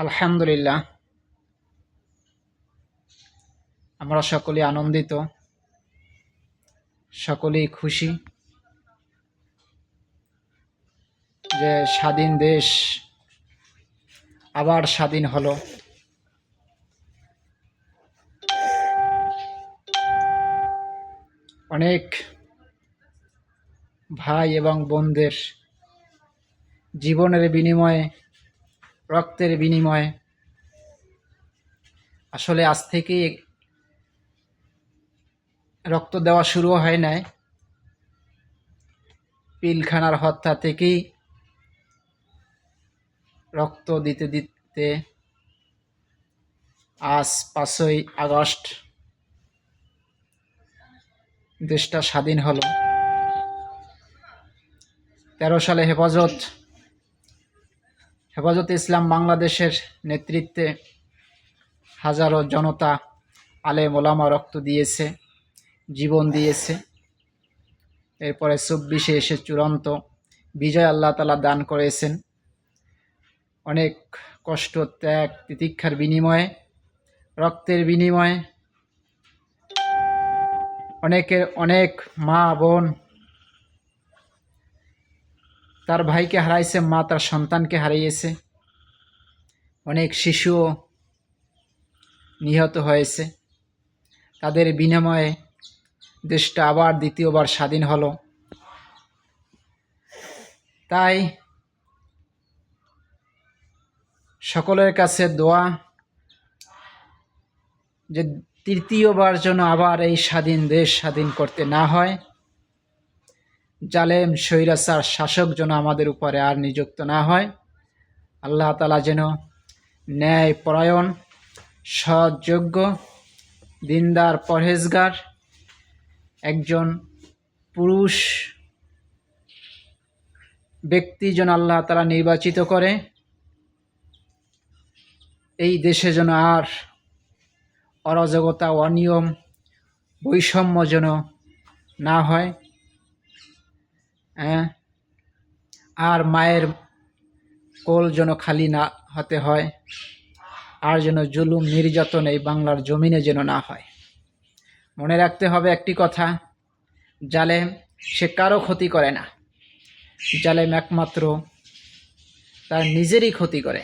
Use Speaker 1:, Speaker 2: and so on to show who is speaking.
Speaker 1: আলহামদুলিল্লাহ। আমরা সকলে আনন্দিত, সকলেই খুশি যে স্বাধীন দেশ আবার স্বাধীন হলো। অনেক ভাই এবং বোনদের জীবনের বিনিময়ে রক্তের বিনিময়ে। আসলে আজ থেকেই রক্ত দেওয়া শুরু হয় নাই। পিলখানার হত্যা থেকেই রক্ত দিতে দিতে আজ পাঁচই আগস্ট দেশটা স্বাধীন হলো। তেরো সালে হেফাজত হেফাজত ইসলাম বাংলাদেশের নেতৃত্বে হাজারো জনতা আলে মোলামা রক্ত দিয়েছে, জীবন দিয়েছে। এরপরে চব্বিশে এসে চূড়ান্ত বিজয় আল্লাহ তালা দান করেছেন। অনেক কষ্ট, ত্যাগ, তিতিক্ষার বিনিময়ে, রক্তের বিনিময়ে অনেকের অনেক মা, বোন তার ভাইকে হারাইছে, মা তার সন্তানকে হারিয়েছে। অনেক শিশুও নিহত হয়েছে। তাদের বিনিময়ে দেশটা আবার দ্বিতীয়বার স্বাধীন হলো। তাই সকলের কাছে দোয়া যে তৃতীয়বার যেন আবার এই স্বাধীন দেশ স্বাধীন করতে না হয়। জালেম, স্বৈরাচার, শাসক যেন আমাদের উপরে আর নিযুক্ত না হয়। আল্লাহ তালা যেন ন্যায় পরায়ণ, সৎযোগ্য, দিনদার পরহেজগার, একজন পুরুষ ব্যক্তি যেন আল্লাহ তালা নির্বাচিত করে। এই দেশে যেন আর অরাজকতা, অনিয়ম, বৈষম্য যেন না হয়। হ্যাঁ? আর মায়ের কোল যেন খালি না হতে হয়, আর যেন জুলুম নির্যাতন এই বাংলার জমিনে যেন না হয়। মনে রাখতে হবে একটি কথা, জালেম সে কারও ক্ষতি করে না। জালেম একমাত্র তার নিজেরই ক্ষতি করে।